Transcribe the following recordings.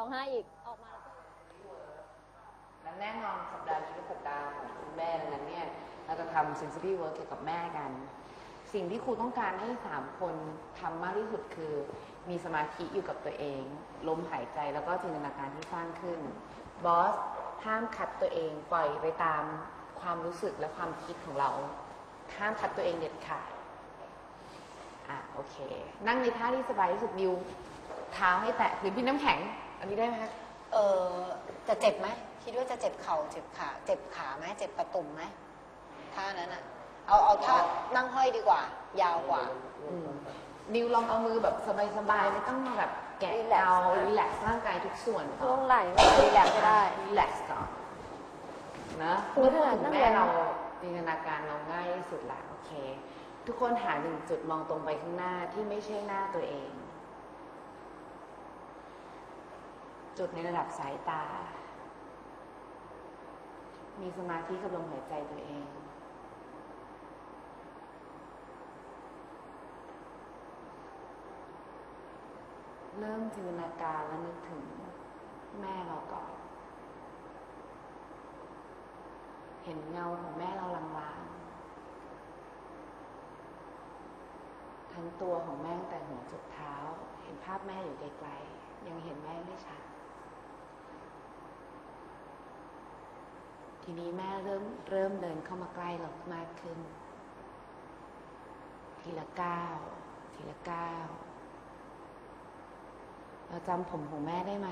ร้องไห้อีกออกมาแล้วก็และแน่นอนสัปดาห์นี้เป็นสัปดาห์ของคุณแม่ดังนั้นเนี่ยเราจะทำ sensory work เกี่ยวกับแม่กัน สิ่งที่ครูต้องการให้สามคนทำมากที่สุดคือ มีสมาธิอยู่กับตัวเอง ลมหายใจแล้วก็จินตนาการที่สร้างขึ้น บอส ห้ามคัดตัวเอง ปล่อยไปตามความรู้สึกและความคิดของเรา ห้ามคัดตัวเองเด็ดขาดอะโอเค นั่งในท่าที่สบายที่สุดนิว เท้าให้แตะพื้นพี่น้ำแข็ง อันนี้ได้ไหมคะเออจะเจ็บไหมคิดว่าจะเจ็บเข่าเจ็บขาเจ็บขาไหมเจ็บประตุ่มไหมท่านั้นอะเอาเอาท่านั่งห้อยดีกว่า ยาวกว่า อืมนิวลองเอามือแบบสบายๆไม่ต้องมาแบบแกะ Relax เการีแลกซ์ร่างกายทุกส่วนก่ช่อวนงไหล่ไม่รีแลกซ์ก็ได้ รีแลกซ์ก่อนนะมืเมื่ออถพูดนัดถึนั่งงแม่ลงเราจินตนาการเราง่ายที่สุดละโอเค ทุกคนหาหนึ่งจุดมองตรงไปข้างหน้าที่ไม่ใช่หน้าตัวเอง จุดในระดับสายตา มีสมาธิกับลมหายใจตัวเองเริ่มจินตนาการและนึกถึงแม่เราก่อน เห็นเงาของแม่เราลางๆ ทั้งตัวของแม่แต่หัวจดเท้า เห็นภาพแม่อยู่ไกลๆ ยังเห็นแม่ไม่ชัด ทีนี้แม่เริ่มเริ่มเดินเข้ามาใกล้เรามากขึ้น ทีละก้าวทีละก้าวเราจำผมของแม่ได้ไหม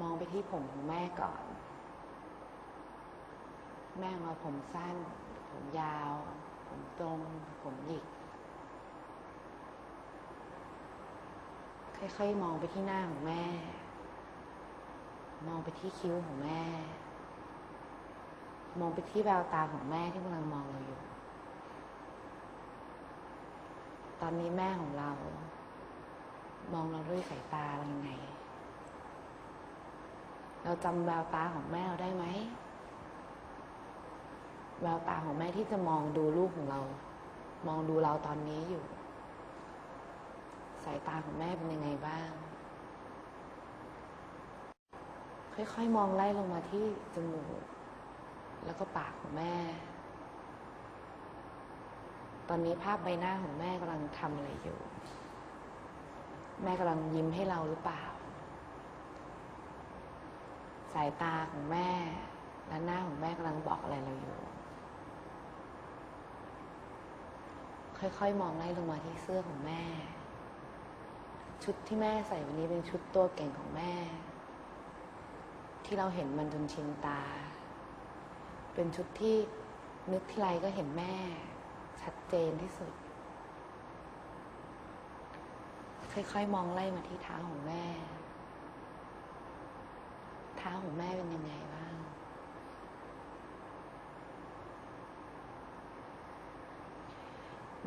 มองไปที่ผมของแม่ก่อน แม่ของเราผมสั้น ผมยาว ผมตรง ผมหยิก ค่อยๆ มองไปที่หน้าของแม่ มองไปที่คิ้วของแม่ มองไปที่แววตาของแม่ที่กำลังมองเราอยู่ ตอนนี้แม่ของเรา มองเราด้วยสายตาเรายังไง เราจำแววตาของแม่เราได้ไหม แววตาของแม่ที่จะมองดูลูกของเรา มองดูเราตอนนี้อยู่ สายตาของแม่เป็นยังไงบ้าง ค่อยๆ มองไล่ลงมาที่จมูก แล้วก็ปากของแม่ ตอนนี้ภาพใบหน้าของแม่กำลังทำอะไรอยู่ แม่กำลังยิ้มให้เราหรือเปล่า สายตาของแม่ และหน้าของแม่กำลังบอกอะไรเราอยู่ ค่อยๆ มองไล่ลงมาที่เสื้อของแม่ ชุดที่แม่ใส่วันนี้เป็นชุดตัวเก่งของแม่ ที่เราเห็นมันจนชินตา เป็นชุดที่นึกทีไรก็เห็นแม่ ชัดเจนที่สุด ค่อยๆมองไล่มาที่เท้าของแม่ เท้าของแม่เป็นยังไงบ้าง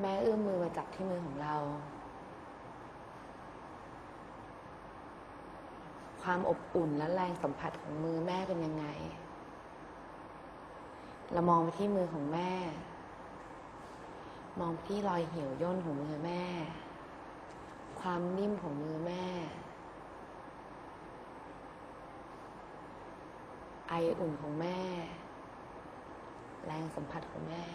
แม่เอื้อมมือมาจับที่มือของเรา ความอบอุ่นและแรงสัมผัสของมือแม่เป็นยังไง เรามองไปที่มือของแม่ มองไปที่รอยเหี่ยวย่นของมือแม่ ความนิ่มของมือแม่ ไออุ่นของแม่ แรงสัมผัสของแม่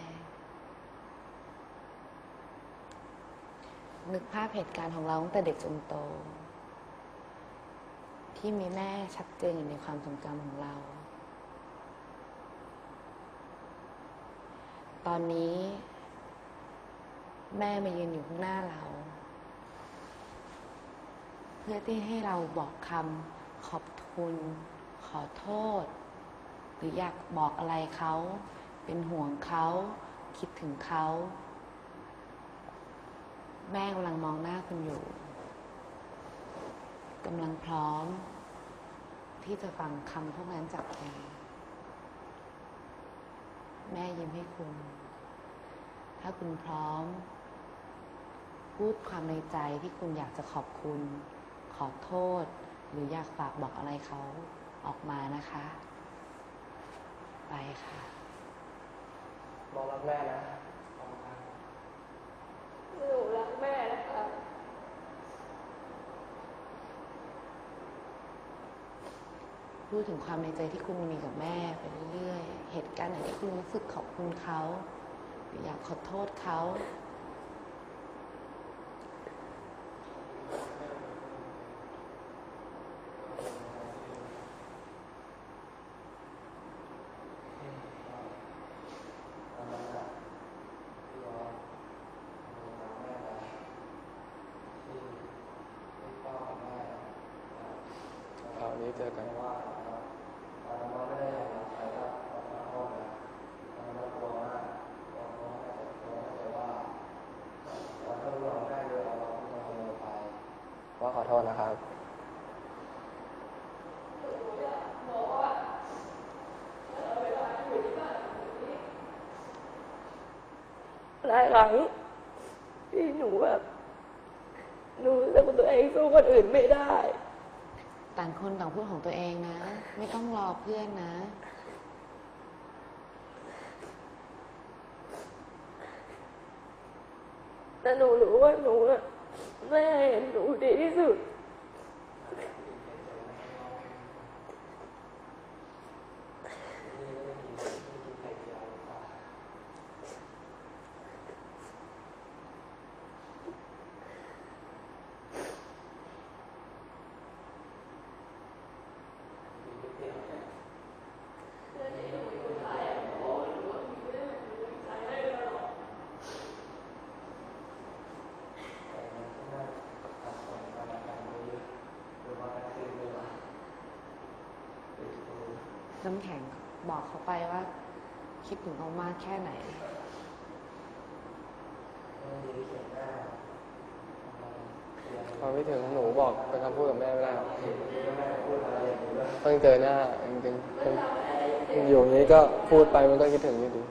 นึกภาพเหตุการณ์ของเราตั้งแต่เด็กจนโต ที่มีแม่ชัดเจนอยู่ในความทรงจำของเรา ตอนนี้ แม่มายืนอยู่ข้างหน้าเรา เพื่อที่ให้เราบอกคำขอบคุณขอโทษ หรืออยากบอกอะไรเขา เป็นห่วงเขา คิดถึงเขา แม่กำลังมองหน้าคุณอยู่ กำลังพร้อม ที่จะฟังคำพวกนั้นจากคุณแม่ยิ้มให้คุณ ถ้าคุณพร้อม พูดความในใจที่คุณอยากจะขอบคุณ ขอโทษ หรืออยากฝากบอกอะไรเขาออกมานะคะ ไปค่ะ บอกรักแม่นะหนูรักแม่นะคะ พูดถึงความในใจที่คุณมีกับแม่ไปเรื่อยๆ เหตุการณ์ไหนที่คุณรู้สึกขอบคุณเขาอยากขอโทษเขาคราวนี้เจอกัน ว่าว่าขอโทษนะครับหลายครั้งที่หนูแบบหนูรู้สึกว่าตัวเองสู้คนอื่นไม่ได้ ต่างคนต่างพูดของตัวเองนะ ไม่ต้องรอเพื่อนนะ แต่หนูรู้ว่าหนูอะ แม่เห็นห นูดีที่สุดน้ำแข็งบอกเขาไปว่า คิดถึงเขามากแค่ไหน ความคิดถึงหนูบอกเป็นคำพูดกับแม่ไม่ได้หรอกต้องเจอหน้าจริงๆอยู่อย่างนี้ก็พูดไปมันก็คิดถึงอยู่ดี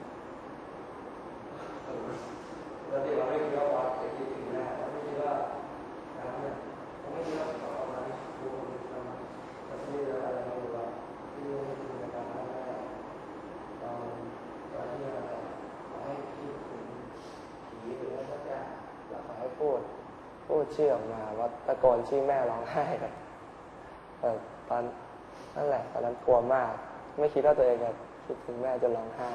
แล้วเขาให้พูด พู ดชื่อออกมาว่าตะโกนชื่อแม่ร้องไห้แบบตอนนั่นแหละตอนนั้นกลัวมาก ไม่คิดว่าตัวเองจะคิดถึงแม่จะร้องไห้